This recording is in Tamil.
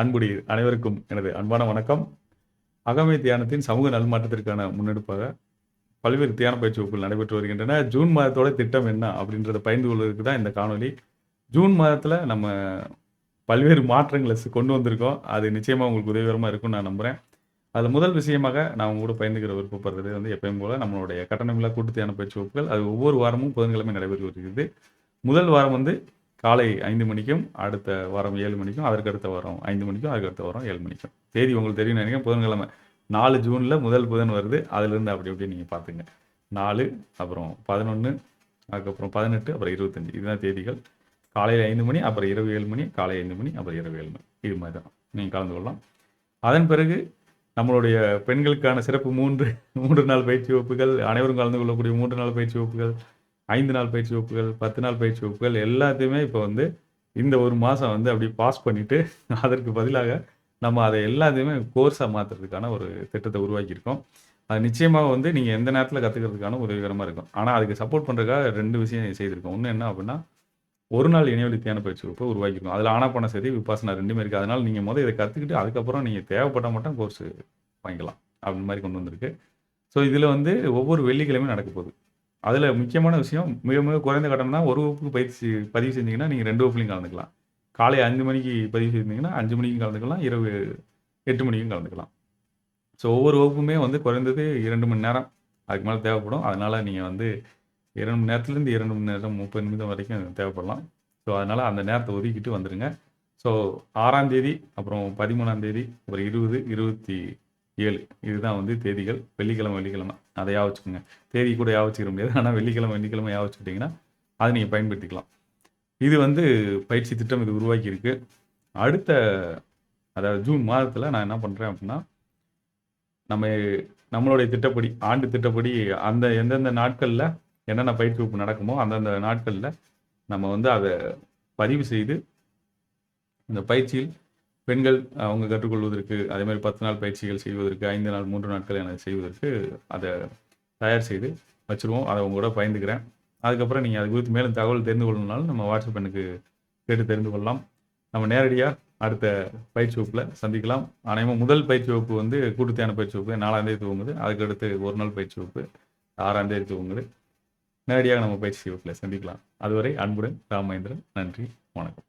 அன்புடைய அனைவருக்கும் எனது அன்பான வணக்கம். அகமை தியானத்தின் சமூக நல்மாற்றத்திற்கான முன்னெடுப்பாக பல்வேறு தியான பயிற்சி வகுப்புகள் நடைபெற்று வருகின்றன. ஜூன் மாதத்தோட திட்டம் என்ன அப்படின்றத பயந்து கொள்வதற்கு தான் இந்த காணொளி. ஜூன் மாதத்தில் நம்ம பல்வேறு மாற்றங்களை கொண்டு வந்திருக்கோம். அது நிச்சயமாக உங்களுக்கு உதவிகரமாக இருக்கும்னு நான் நம்புகிறேன் அதில் முதல் விஷயமாக நான் உங்களோட கூட பயந்துக்கிற விருப்பப்படுறது வந்து எப்பயும் போல் நம்மளுடைய கட்டணமில்லா கூட்டு தியான பயிற்சி வகுப்புகள். அது ஒவ்வொரு வாரமும் புதன்கிழமை நடைபெற்று வருகிறது. முதல் வாரம் வந்து காலை ஐந்து மணிக்கும் அடுத்த வாரம் ஏழு மணிக்கும் அதற்கு அடுத்த வாரம் ஐந்து மணிக்கும் அதுக்கு அடுத்த வாரம் ஏழு மணிக்கும். தேதி உங்களுக்கு தெரியும் நினைக்கிறேன். புதன்கிழமை நாலு ஜூனில் முதல் புதன் வருது. அதுலேருந்து அப்படி அப்படியே நீங்கள் பார்த்துங்க. நாலு அப்புறம் பதினொன்று அதுக்கப்புறம் பதினெட்டு அப்புறம் இருபத்தஞ்சி. இதுதான் தேதிகள். காலையில் ஐந்து மணி அப்புறம் இரவு ஏழு மணி காலை ஐந்து மணி அப்புறம் இரவு ஏழு மணி. இது மாதிரி தான். நீங்கள் கலந்து கொள்ளலாம். அதன் பிறகு நம்மளுடைய பெண்களுக்கான சிறப்பு மூன்று மூன்று நாள் பயிற்சி வகுப்புகள் அனைவரும் கலந்து கொள்ளக்கூடிய மூன்று நாள் பயிற்சி வகுப்புகள் ஐந்து நாள் பயிற்சி வகுப்புகள் பத்து நாள் பயிற்சி வகுப்புகள் எல்லாத்தையுமே இப்போ வந்து இந்த ஒரு மாதம் வந்து அப்படி பாஸ் பண்ணிவிட்டு அதற்கு பதிலாக நம்ம அதை எல்லாத்தையுமே கோர்ஸாக மாற்றுறதுக்கான ஒரு திட்டத்தை உருவாக்கியிருக்கோம். அது நிச்சயமாக வந்து நீங்கள் எந்த நேரத்தில் கற்றுக்கிறதுக்கான உதவிகரமாக இருக்கும். ஆனால் அதுக்கு சப்போர்ட் பண்ணுறதுக்காக ரெண்டு விஷயம் செய்திருக்கோம். ஒன்று என்ன அப்படின்னா ஒரு நாள் இணையவழி தியான பயிற்சி வகுப்பு உருவாக்கியிருக்கோம். அதில் ஆனா பண்ண சரி விபாசனா ரெண்டுமே இருக்குது அதனால் நீங்கள் முதல் இதை கற்றுக்கிட்டு அதுக்கப்புறம் நீங்கள் தேவைப்பட்ட மட்டும் கோர்ஸ் வாங்கிக்கலாம். அப்படின்னு மாதிரி கொண்டு வந்திருக்கு. ஸோ இதில் வந்து ஒவ்வொரு வெள்ளிக்கிழமையும் நடக்க போகுது. அதில் முக்கியமான விஷயம் மிக மிக குறைந்த கட்டணம் தான் ஒரு வகுப்புக்கு பயிற்சி பதிவு செஞ்சீங்கன்னா நீங்கள் ரெண்டு வகுப்புலையும் கலந்துக்கலாம். காலை அஞ்சு மணிக்கு பதிவு செஞ்சீங்கன்னா அஞ்சு மணிக்கும் கலந்துக்கலாம் இரவு எட்டு மணிக்கும் கலந்துக்கலாம். ஸோ ஒவ்வொரு வகுப்புமே வந்து குறைந்தது இரண்டு மணி நேரம் அதுக்கு மேலே தேவைப்படும். அதனால் நீங்கள் வந்து இரண்டு மணி நேரத்துலேருந்து இரண்டு மணி நேரம் முப்பது நிமிடம் வரைக்கும் தேவைப்படலாம். ஸோ அதனால் அந்த நேரத்தை ஒதுக்கிட்டு வந்துடுங்க ஸோ ஆறாம் தேதி அப்புறம் பதிமூணாம் தேதி அப்புறம் இருபது இருபத்தி ஏழு. இதுதான் வந்து தேதிகள். வெள்ளிக்கிழமை வெள்ளிக்கிழமை. அதை யா வச்சுக்கோங்க தேதி கூட யா வச்சுக்கிற முடியாது. ஆனால் வெள்ளிக்கிழமை வெள்ளிக்கிழமை யா வச்சுக்கிட்டிங்கன்னா அதை நீங்கள் பயன்படுத்திக்கலாம். இது வந்து பயிற்சி திட்டம் இது உருவாக்கியிருக்கு. அடுத்த அதாவது ஜூன் மாதத்தில் நான் என்ன பண்ணுறேன் அப்படின்னா நம்ம நம்மளுடைய திட்டப்படி ஆண்டு திட்டப்படி அந்த எந்தெந்த நாட்களில் என்னென்ன பயிற்சி வகுப்பு நடக்குமோ அந்தந்த நாட்களில் நம்ம வந்து அதை பதிவு செய்து இந்த பயிற்சியில் பெண்கள் அவங்க கற்றுக்கொள்வதற்கு அதே மாதிரி பத்து நாள் பயிற்சிகள் செய்வதற்கு ஐந்து நாள் மூன்று நாட்கள் என செய்வதற்கு அதை தயார் செய்து வச்சுருவோம். அதை உங்க கூட பயந்துக்கிறேன் அதுக்கப்புறம் நீங்கள் அது குறித்து மேலும் தகவல் தெரிந்து கொள்ளணும்னாலும் நம்ம வாட்ஸ்அப் எனக்கு கேட்டு தெரிந்து கொள்ளலாம். நம்ம நேரடியாக அடுத்த பயிற்சி வகுப்பில் சந்திக்கலாம். அனைவரும் முதல் பயிற்சி வகுப்பு வந்து கூட்டுத்தியான பயிற்சி வகுப்பு. நாலாந்தேதி துவங்குது. அதுக்கடுத்து ஒரு நாள் பயிற்சி வகுப்பு. ஆறாந்தேதி துவங்குது. நேரடியாக நம்ம பயிற்சி வகுப்பில் சந்திக்கலாம். அதுவரை அன்புடன் ராமேந்திரன். நன்றி. வணக்கம்.